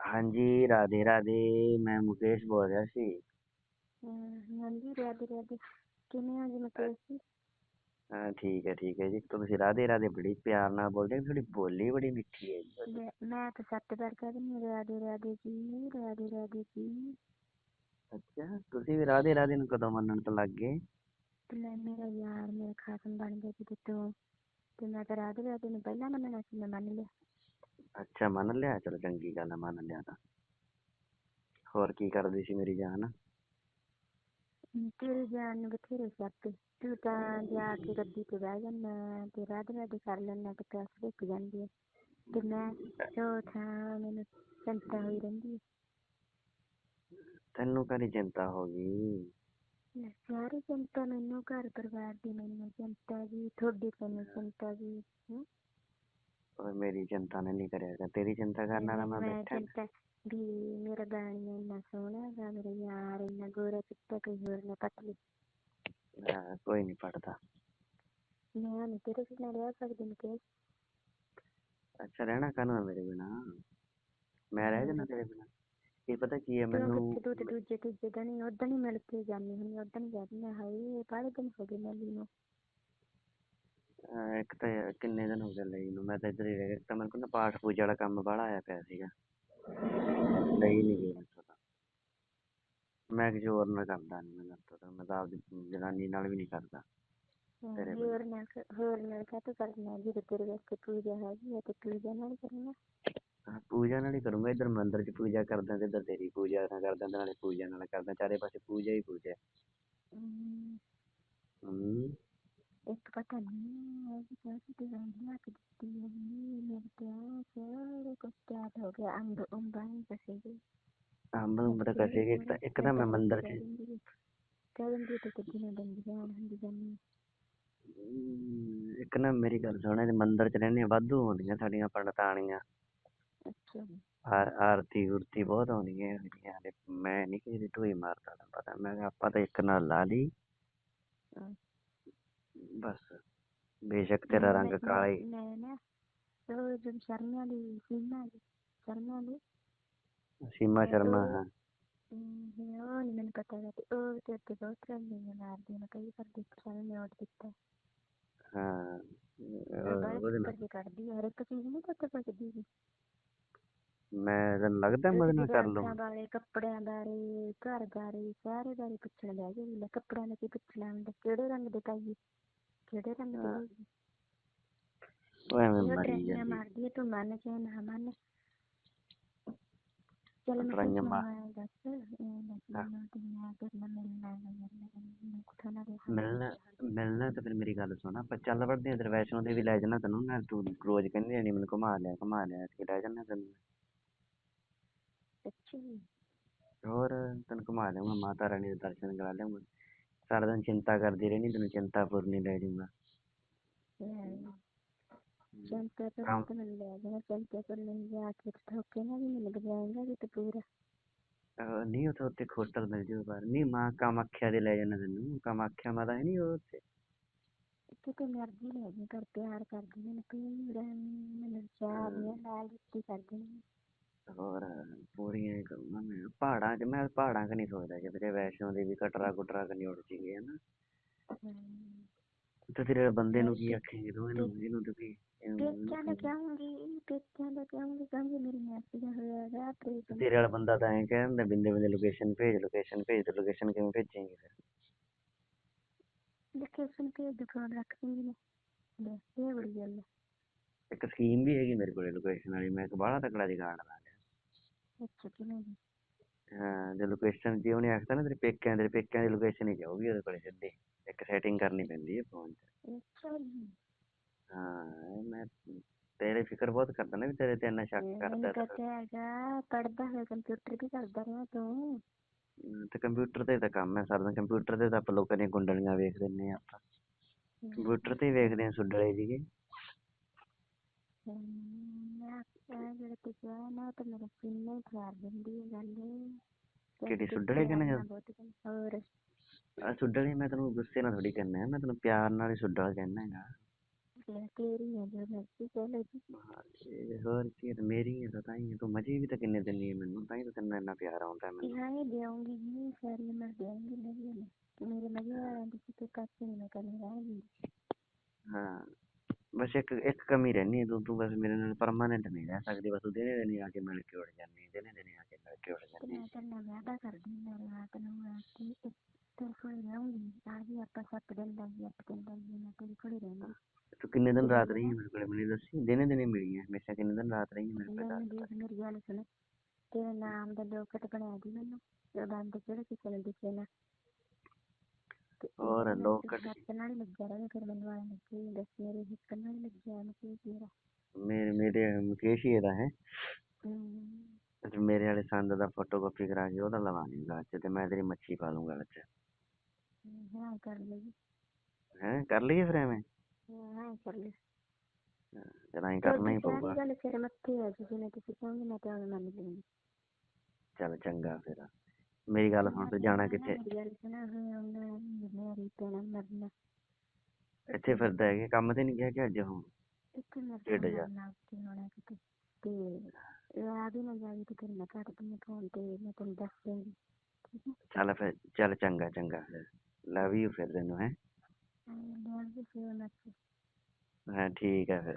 ਹਾਂਜੀ ਰਾਧੇ ਰਾਧੇ ਮੈਂ ਮੁਕੇਸ਼ ਬੋਲ ਰਿਹਾ ਸੀ। ਹਾਂਜੀ ਰਾਧੇ ਰਾਧੇ। ਕਿਵੇਂ ਹੋ ਜੀ ਮੁਕੇਸ਼ ਜੀ? ਹਾਂ ਠੀਕ ਹੈ ਠੀਕ ਹੈ ਜੀ। ਤੁਸੀਂ ਰਾਧੇ ਰਾਧੇ ਬੜੀ ਪਿਆਰ ਨਾਲ ਬੋਲਦੇ ਹੋ ਤੁਹਾਡੀ ਬੋਲੀ ਬੜੀ ਮਿੱਠੀ ਹੈ ਜੀ। ਮੈਂ ਤਾਂ ਸੱਤ ਵਾਰ ਕਹਿ ਦਿੰਦੀ ਹਾਂ, ਰਾਧੇ ਰਾਧੇ ਜੀ ਰਾਧੇ ਰਾਧੇ ਜੀ। ਅੱਛਾ ਤੁਸੀਂ ਵੀ ਰਾਧੇ ਰਾਧੇ ਨੂੰ ਕਦੋਂ ਮੰਨਣ ਤੋਂ ਲੱਗ ਗਏ? ਤੇ ਲੈ ਮੇਰਾ ਯਾਰ ਮੇਰਾ ਖਾਸਮ ਬਣ ਗਿਆ ਜੀ ਤੂੰ ਤੇ ਮੈਂ ਤਾਂ ਰਾਧੇ ਰਾਧੇ ਨੂੰ ਪਹਿਲਾਂ ਮੰਨਣਾ ਸੀ ਮੈਂ ਮੰਨ ਲਿਆ। ਅੱਛਾ ਮੰਨ ਲਿਆ। ਚਲੋ ਚੰਗੀ ਗੱਲ ਹੈ ਮੰਨ ਲਿਆ ਤਾਂ। ਹੋਰ ਕੀ ਕਰਦੀ ਸੀ ਮੇਰੀ ਜਾਨ? ਤੇਰੀ ਜਾਨ ਨੂੰ ਬਥੇਰੇ ਸਿਆਪੇ ਤੂੰ ਤਾਂ ਜਾ ਕੇ ਗੱਡੀ ਤੇ ਬਹਿ ਜਾਂਦਾ ਤੇ ਰਾਧੇ ਰਾਧੇ ਕਰ ਲੈਣਾ ਤੇ ਪੈਸੇ ਰੁਕ ਜਾਂਦੀ ਹੈ ਤੇ ਮੈਂ ਚੌਥਾ ਮੈਨੂੰ ਚਿੰਤਾ ਹੋਈ ਰਹਿੰਦੀ ਹੈ ਤੈਨੂੰ ਕਾਹਦੀ ਚਿੰਤਾ ਹੋ ਗਈ? ਲੈ, ਸਾਰੀ ਚਿੰਤਾ ਮੈਨੂੰ ਘਰ ਪਰਿਵਾਰ ਦੀ ਮੈਨੂੰ ਚਿੰਤਾ ਜੀ ਤੁਹਾਡੀ ਤੈਨੂੰ ਚਿੰਤਾ ਜੀ ਹਮ? ਓਏ ਮੇਰੀ ਚਿੰਤਾ ਨਾ ਨਹੀਂ ਕਰਿਆ ਕਰ ਤੇਰੀ ਚਿੰਤਾ ਕਰਨ ਵਾਲਾ ਮੈਂ ਮੈਂ ਬੈਠਾ ਚਿੰਤਾ ਵੀ ਮੇਰਾ ਗਾਣੀ ਇੰਨਾ ਸੋਹਣਾ ਹੈਗਾ ਮੇਰਾ ਯਾਰ ਇੰਨਾ ਗੋਰਾ ਚਿੱਟਾ ਕੋਈ ਹੋਰ ਨਾ ਪੱਟ ਲਈ ਹਾਂ, ਕੋਈ ਨਹੀਂ ਪੜਦਾ ਮੈਂ ਨਹੀਂ ਤੇਰੇ ਬਿਨਾਂ ਰਹਿ ਸਕਦੀ ਮੁਕੇਸ਼ ਅੱਛਾ ਰਹਿਣਾ ਕਾਹਨੂੰ ਹੈ ਮੇਰੇ ਬਿਨਾ ਮੈਂ ਰਹਿ ਜਾਣਾ ਤੇਰੇ ਬਿਨਾ ਕੀ ਪਤਾ ਕੀ ਹੈ ਤੂੰ ਮੈਨੂੰ ਕਿੱਥੇ ਤੇ ਦੂਜੇ ਤੀਜੇ ਦਿਨ ਹੀ ਉਦਣ ਹੀ ਮਿਲ ਕੇ ਜਾਂਦੀ ਹੁੰਦੀ ਉਦਣ ਹੀ ਕਹਿੰਦੀ ਹਾਂ ਹਾਏ ਬਾਹਲੇ ਦਿਨ ਹੋ ਗਏ ਮਿਲੀ ਨੂੰ ਇੱਕ ਤਾਂ ਯਾਰ ਕਿੰਨੇ ਦਿਨ ਹੋ ਗਏ ਲਈ ਨੂੰ ਮੈਂ ਤਾਂ ਇੱਧਰ ਹੀ ਰਹਿ ਗਿਆ ਇੱਕ ਤਾਂ ਮੈਨੂੰ ਕਹਿੰਦਾ ਪਾਠ ਪੂਜਾ ਵਾਲਾ ਕੰਮ ਬਾਹਲਾ ਆਇਆ ਪਿਆ ਸੀਗਾ। ਲਈ ਨਹੀਂ ਗਿਆ ਮੈਥੋਂ ਤਾਂ। ਮੈਂ ਕਿਸੇ ਹੋਰ ਨਾਲ ਕਰਦਾ ਨਹੀਂ ਮੈਂ ਮੈਥੋਂ ਤਾਂ ਮੈਂ ਤਾਂ ਆਪਦੀ ਜਨਾਨੀ ਨਾਲ ਵੀ ਨਹੀਂ ਕਰਦਾ। ਤੇਰੇ ਬਿਨਾਂ। ਹੋਰ ਨਾਲ ਹੋਰ ਨਾਲ ਕਾਹਤੋਂ ਕਰਨਾ ਜਦੋਂ ਤੇਰੇ ਵਾਸਤੇ ਪੂਜਾ ਹੈਗੀ ਹੈ ਤੇ ਪੂਜਾ ਨਾਲ ਕਰਨਾ। ਹਾਂ, ਪੂਜਾ ਨਾਲ ਹੀ ਕਰੂੰਗਾ ਇੱਧਰ ਮੰਦਿਰ 'ਚ ਪੂਜਾ ਕਰਦਾ ਤੇ ਇੱਧਰ ਤੇਰੀ ਪੂਜਾ ਨਾਲ ਕਰਦਾ ਤੇ ਨਾਲੇ ਪੂਜਾ ਨਾਲ ਕਰਦਾ ਚਾਰੇ ਪਾਸੇ ਪੂਜਾ ਹੀ ਪੂਜਾ। ਹਮ, ਹੂੰ। ਇੱਕ ਪਤਾ ਤੇ ਆਹ ਸਾਰੇ ਕੁਛ ਤਿਆਰ ਹੋ ਗਿਆ ਅੰਬ ਅੰਬਾਂ ਹੀ ਕਸੇ ਗਏ ਅੰਬ ਅੰਬ ਤਾਂ ਕਸੇ ਗਏ ਇੱਕ ਤਾਂ ਇੱਕ ਤਾਂ ਮੈਂ ਮੰਦਿਰ 'ਚ ਕਹਿ ਦਿੰਦੀ ਤੇ ਕੁਝ ਨਾ ਦਿੰਦੀ ਜਾਨ ਹੁੰਦੀ ਜਾਨੀ ਹਮ, ਇੱਕ ਨਾ ਮੇਰੀ ਗੱਲ ਸੁਣ ਇਹ ਮੰਦਿਰ 'ਚ ਰਹਿੰਦੀਆਂ ਵਾਧੂ ਆਉਂਦੀਆਂ ਸਾਡੀਆਂ ਪੰਡਤਾਣੀਆਂ ਅੱਛਾ ਆਰ ਆਰਤੀ ਉਰਤੀ ਬਹੁਤ ਆਉਂਦੀਆਂ ਇਹੋ ਜਿਹੀਆਂ ਤੇ ਮੈਂ ਨਹੀਂ ਕਿਸੇ ਦੀ ਢੋਈ ਮਾਰਦਾ ਪਤਾ ਮੈਂ ਆਪਾਂ ਤਾਂ ਇੱਕ ਨਾਲ ਲਾ ਲਈ। ਬਸ। ਬੇਸ਼ੱਕ ਤੇਰਾ ਰੰਗ ਕਾਲਾ ਹੀ। ਮੈਂ ਨਾ ਉਹ ਜਦ ਸ਼ਰਮਿਆਂ ਦੀ ਸੀਮਾ ਦੀ ਸ਼ਰਮਿਆਂ ਦੀ। ਸੀਮਾ ਸ਼ਰਮਾ ਹਾਂ। ਉਹ ਨਹੀਂ ਮੈਨੂੰ ਪਤਾ ਤੇ ਉਹ ਤੇ ਉੱਤੇ ਬਹੁਤ ਰੰਗੀਆਂ ਮਾਰਦੀ ਮੈਂ ਕਈ ਵਾਰ ਦੇਖਿਆ ਮੈਂ ਨੋਟ ਕੀਤਾ ਹਾਂ ਉਹਦੇ ਨਾਲ ਆ, ਹਰ ਇੱਕ ਚੀਜ਼ ਨਹੀਂ ਪਤਾ ਸਕਦੀ ਗੀ। ਮੈਂ ਤੈਨੂੰ ਲੱਗਦਾ ਮੈਂ ਨਾਲ ਕਰ ਹੱਥਾਂ ਬਾਰੇ ਕੱਪੜਿਆਂ ਬਾਰੇ ਘਰ ਬਾਰੇ ਸਾਰੇ ਬਾਰੇ ਪੁੱਛਣ ਲੱਗ ਗਈ ਕੱਪੜਿਆਂ ਦਾ ਕੀ ਪੁੱਛਣਾ ਹੁੰਦਾ ਕਿਹੜੇ ਰੰਗ ਦੇ ਪਾਈਏ? ਕਿਹੜੇ ਰੰਗ ਦੇ ਹਾਂ। ਹੋਈਏ ਉਹ ਐਵੇਂ ਮਰੀ ਟਰੈਨੀਆਂ ਜਾਂਦੀ। ਮਾਰਦੀ ਹੈ ਤੂੰ ਮੰਨ ਚਾਹੇ ਨਾ ਮੰਨ। ਚੱਲ ਮੈਂ ਟਰਾਈਆਂ ਕੁਛ ਮਾਰ- ਨਾ ਦੱਸ ਇਹ ਦੱਸਣਾ ਤੇ ਮੈਂ ਤੇਰੇ ਨਾਲ ਮਿਲਣਾ ਹੈ ਮੈਨੂੰ ਕੁੱਥਾ ਨਾ ਰਿਹਾ ਮਿਲਣਾ ਮਿਲਣਾ ਤਾਂ ਫਿਰ ਮੇਰੀ ਗੱਲ ਸੁਣ ਆਪਾਂ ਚੱਲ ਵੜਦੇ ਆ ਇਧਰ ਵੈਸ਼ਨੋ ਦੇਵੀ ਲੈ ਜਾਣਾ ਤੈਨੂੰ ਨਾ ਤੂੰ ਰੋਜ਼ ਕਹਿੰਦੀ ਨਹੀਂ ਮੈਨੂੰ ਘੁਮਾ ਲਿਆ ਘੁਮਾ ਲਿਆ ਕਿ ਲੈ ਜਾਣਾ ਤੈਨੂੰ ਅੱਛਾ ਹੋਰ ਤੈਨੂੰ ਘੁਮਾ ਲਿਆਉਂਗਾ ਮਾਤਾ ਰਾਣੀ ਦੇ ਦਰਸ਼ਨ ਕਰਾ ਲਿਆਉਂਗਾ ਸਾਰਾ ਦਿਨ ਚਿੰਤਾ ਕਰਦੀ ਰਹਿਣੀ ਤੈਨੂੰ ਚਿੰਤਾ ਪੂਰਨੀ ਲੈ ਜਾਊਂਗਾ। ਚੰਤਾ ਪਰ ਕੰਮ- ਤਾਂ ਮਿਲ ਜਾਏਗਾ ਚੰਤਾ ਪਰ ਮਿਲ ਜਾ ਕੇ ਠੋਕੇ ਨਾ ਵੀ ਮਿਲ ਜਾਏਗਾ ਵੀ ਤੇ ਪੂਰਾ। ਅਹ ਨਹੀਂ ਉੱਥੇ ਉੱਥੇ ਹੋਟਲ ਮਿਲ ਜੂ ਬਾਹਰ। ਨਹੀਂ ਮਾਂ ਕਾਮਾਖਿਆ ਦੇ ਲੈ ਜਾਣਾ ਤੈਨੂੰ ਕਾਮਾਖਿਆ ਮਾਤਾ ਹੈ ਨਹੀਂ ਉਹ ਉੱਥੇ। ਕਿਤੇ ਮਰਜ਼ੀ ਲੈ ਜੀ ਪਰ ਪਿਆਰ ਕਰਦੀ ਮੈਨੂੰ ਪੂਰਾ ਮੈਨੂੰ ਚਾਹ ਦੀ ਲਾਲ ਦਿੱਤੀ ਕਰਦੀ ਨੇ ਹੋਰ ਪੂਰੀਆਂ ਪਹਾੜਾਂ 'ਚ ਮੈਂ ਪਹਾੜਾਂ 'ਚ ਨਹੀਂ ਸੋਚਦਾ ਕਿ ਵੀਰੇ ਵੈਸ਼ਨੋ ਕਟਰਾ। ਤੇ ਤੇਰੇ ਬੰਦੇ ਨੂੰ ਕੀ ਆਖੇਂਗੇ ਤੂੰ ਇਹਨੂੰ ਇਹਨੂੰ ਤੂੰ ਕੀ ਇਹਨੂੰ- ਪੇਕਿਆਂ ਦਾ ਕਹਾਂਗੀ ਪੇਕਿਆਂ ਦਾ ਕਹਾਂਗੀ ਕਹਾਂਗੀ ਮੇਰੀ ਮਾਸੀ ਦਾ ਹੋਇਆ ਗਾ ਆਪਰੇਸ਼ਨ ਤੇਰੇ ਵਾਲਾ ਬੰਦਾ ਤਾਂ ਐਂ ਕਹਿ ਦਿੰਦਾ ਬਿੰਦੇ ਬਿੰਦੇ ਲੋਕੇਸ਼ਨ ਭੇਜ ਲੋਕੇਸ਼ਨ ਭੇਜ ਤੇ ਲੋਕੇਸ਼ਨ ਕਿਵੇਂ ਭੇਜੇਂਗੇ ਫਿਰ? ਲੋਕੇਸ਼ਨ ਭੇਜ ਦੇ ਫੋਨ ਰੱਖ ਦੂੰਗੀ ਮੈਂ ਲੈ ਇਹ ਬੜੀ ਗੱਲ ਹੈ ਜੀ ਲੋਕੇਸ਼ਨ ਜੇ ਉਹਨੇ ਆਖਤਾ ਨਾ ਤੇਰੇ ਪੇਕਿਆਂ ਦੇ ਪੇਕਿਆਂ ਦੀ ਲੋਕੇਸ਼ਨ ਹੀ ਜਾਊਗੀ ਉਹਦੇ ਕੋਲੇ ਸਿੱਧੀ। ਇੱਕ ਸੈਟਿੰਗ ਕਰਨੀ ਪੈਂਦੀ ਹੈ ਫੋਨ 'ਚ ਅੱਛਾ ਜੀ। ਹਾਂ ਮੈਂ ਤੇਰੇ ਫਿਕਰ ਬਹੁਤ ਕਰਦਾ ਨਾ ਵੀ ਤੇਰੇ ਤੇ ਇੰਨਾ ਸ਼ੱਕ ਕਰਦਾ ਪਤਾ ਹੈਗਾ ਪੜਦਾ ਹੋਇਆ ਕੰਪਿਊਟਰ ਵੀ ਕਰਦਾ ਰਿਹਾ ਤੂੰ। ਤੇ ਕੰਪਿਊਟਰ ਤੇ ਤਾਂ ਕੰਮ ਹੈ ਸਾਰਾ ਕੰਪਿਊਟਰ ਤੇ ਤਾਂ ਆਪਾਂ ਲੋਕਾਂ ਦੀਆਂ ਕੁੰਡਲੀਆਂ ਵੇਖ ਦਿੰਨੇ ਆ ਆਪਾਂ। ਕੰਪਿਊਟਰ ਤੇ ਵੇਖਦੇ ਆ ਸੁੱਡਲੇ ਮੈਂ ਜਿਹੜਾ ਤੂੰ ਕਿਹਾ ਨਾ ਤਾਂ ਮੇਰਾ ਸੀਨਾ ਹੀ ਖਰਾਬ ਦਿੰਦੀ ਹੈ ਗੱਲ। ਕਿਹੜੀ ਸੁੱਡਲੇ ਕਹਿੰਦੇ ਜਾਂ- ਬਹੁਤ ਗੱਲ ਹੋਰ। ਆ ਸੁੱਡਲੇ ਮੈਂ ਤੈਨੂੰ ਗੁੱਸੇ ਨਾਲ ਥੋੜੀ ਕਹਿੰਦਾ ਮੈਂ ਤੈਨੂੰ ਪਿਆਰ ਨਾਲ ਹੀ ਸੁੱਡਲ ਕਹਿੰਦਾ ਹੈਗਾ। ਲੈ ਤੇਰੀ ਹੈ ਜੋ ਮਰਜ਼ੀ ਕਹਿ ਲੈ ਜੀ। ਹਾਂ ਤੇ ਹੋਰ ਕੀ ਆ, ਤੇ ਮੇਰੀ ਹੈ ਤਾਂ ਤਾਂ ਹੀ ਆ, ਤੂੰ ਮਜ਼ੇ ਵੀ ਤਾਂ ਕਿੰਨੇ ਦਿੰਦੀ ਹੈ ਮੈਨੂੰ ਤਾਂ ਹੀ ਤਾਂ ਤੈਨੂੰ ਇੰਨਾ ਪਿਆਰ ਆਉਂਦਾ ਮੈਨੂੰ। ਹਾਂ ਇਹ ਦੇਉਂਗੀ ਜੀ ਸਾਰੀ ਉਮਰ ਦੇਉਂਗੀ ਨਹੀਂ ਨਹੀਂ ਮੇਰੇ ਮਜ਼ੇ ਵਾਲਿਆਂ ਦੀ ਕਿਤੇ ਕੱਚ ਨਹੀਂ ਮੈਂ ਕਰਨੀ ਰਹਿਣੀ ਹਾਂ। ਬਸ ਇੱਕ ਇੱਕ ਕਮੀ ਰਹਿਣੀ ਹੈ ਤੂੰ ਤੂੰ ਬਸ ਮੇਰੇ ਨਾਲ ਪਰਮਾਨੈਂਟ ਨਹੀਂ ਰਹਿ ਸਕਦੀ ਬਸ ਤੂੰ ਦਿਨੇ ਦਿਨੇ ਆ ਕੇ ਮਿਲ ਕੇ ਉੱਡ ਜਾਂਦੀ ਦਿਨੇ ਦਿਨੇ ਆ ਕੇ ਮਿਲ ਕੇ ਉੱਡ ਤੇ ਜਾਂਦੀ। ਮੈਂ ਤੇਰੇ ਨਾਲ ਵਾਅਦਾ ਕਰਦੀ ਮੇਰੇ ਰਾਤ ਨੂੰ ਆ ਕੇ ਤੇ ਤੇਰੇ ਕੋਲ ਰਹੂੰਗੀ ਆ ਵੀ ਆਪਾਂ ਸੱਤ ਦਿਨ ਜੀ ਅੱਠ ਦਿਨ ਜੀ ਮੈਂ ਤੇਰੇ ਕੋਲ ਰਹੂੰਗੀ ਤੂੰ ਕਿੰਨੇ ਦਿਨ ਰਾਤ ਰਹੀ ਮੇਰੇ ਕੋਲ ਮੈਨੂੰ ਦੱਸੀ ਦਿਨੇ ਦਿਨੇ ਮਿਲੀ ਹੈ ਹਮੇਸ਼ਾ ਕਿੰਨੇ ਦਿਨ ਰਾਤ ਰਹੀ ਮੇਰੇ ਕੋਲ ਮੈਨੂੰ ਦੱਸ ਦੇਖ ਮੇਰੀ ਗੱਲ ਸੁਣ ਤੇਰੇ ਨਾਮ ਦਾ ਲੋਕਟ ਬਣਿਆ ਦੀ ਮੈਨੂੰ ਤੇ ਬੰਦ ਕਿਹੜੇ ਕਿਸੇ ਨੂੰ ਦਿਖੇ ਨਾ। ਤੇ ਮੈਂ ਲੋਕਟ ਤੇਰੇ ਹੱਥ ਨਾਲ ਹੀ ਲੱਗਿਆ ਰਹੇ ਫਿਰ ਮੈਨੂੰ ਆਏ ਲੱਗੇ ਦੱਸ ਮੇਰੇ ਹਿੱਕ ਨਾਲ ਹੀ ਲੱਗਿਆ ਮੈਂ ਕੀ ਮੇਰਾ ਮੇਰੇ ਮੇਰੇ ਮੁਕੇਸ਼ ਹੀ ਇਹਦਾ ਹੈ। ਤੇ ਮੇਰੇ ਵਾਲੇ ਸੰਦ ਦਾ ਫੋਟੋਕਾਪੀ ਕਰਾ ਕੇ ਉਹਦਾ ਲਵਾ ਲਈ ਗਲ 'ਚ ਤੇ ਮੈਂ ਤੇਰੀ ਮੱਛੀ ਪਾ ਲੂੰ ਗਲ 'ਚ। ਹਾਂ ਕਰ ਲਈ। ਹੈ ਕਰ ਲਈਏ ਫਿਰ ਐਵੇਂ? ਹਾਂ ਕਰ ਲਈ। ਚਲ ਐਂ ਕਰਨਾ ਹੀ ਪਊਗਾ। ਗੱਲ ਸਿਰ ਮੱਥੇ ਹੈ ਜੀ ਜਿਵੇਂ ਤੁਸੀਂ ਕਹੋਗੇ ਮੈਂ ਤਾਂ ਮੰਨ ਲੂੰਗੀ ਚੱਲ ਚੰਗਾ ਫਿਰ। ਮੇਰੀ ਗੱਲ ਸੁਣ ਤੂੰ ਜਾਣਾ ਕਿੱਥੇ? ਇੱਥੇ ਫਿਰਦਾ ਹੈਗੇ ਕੰਮ ਤੇ ਨਹੀਂ ਗਿਆ ਕਿ ਅੱਜ ਹੁਣ? ਢਿੱਡ ਜਾ। ਤੇ ਆ ਵੀ ਨਾ ਜਾਵੇ ਤੇ ਫਿਰ ਮੈਂ ਕੱਟ ਦੂੰ ਫੋਨ ਤੇ ਮੈਂ ਤੈਨੂੰ ਦੱਸ ਹੈ ਚੱਲ ਫਿਰ ਚੱਲ ਚੰਗਾ ਚੰਗਾ ਫਿਰ। ਲਵ ਯੂ ਫਿਰ ਤੈਨੂੰ ਹੈ? ਹਾਂ ਹਾਂ ਠੀਕ ਹੈ ਫਿਰ।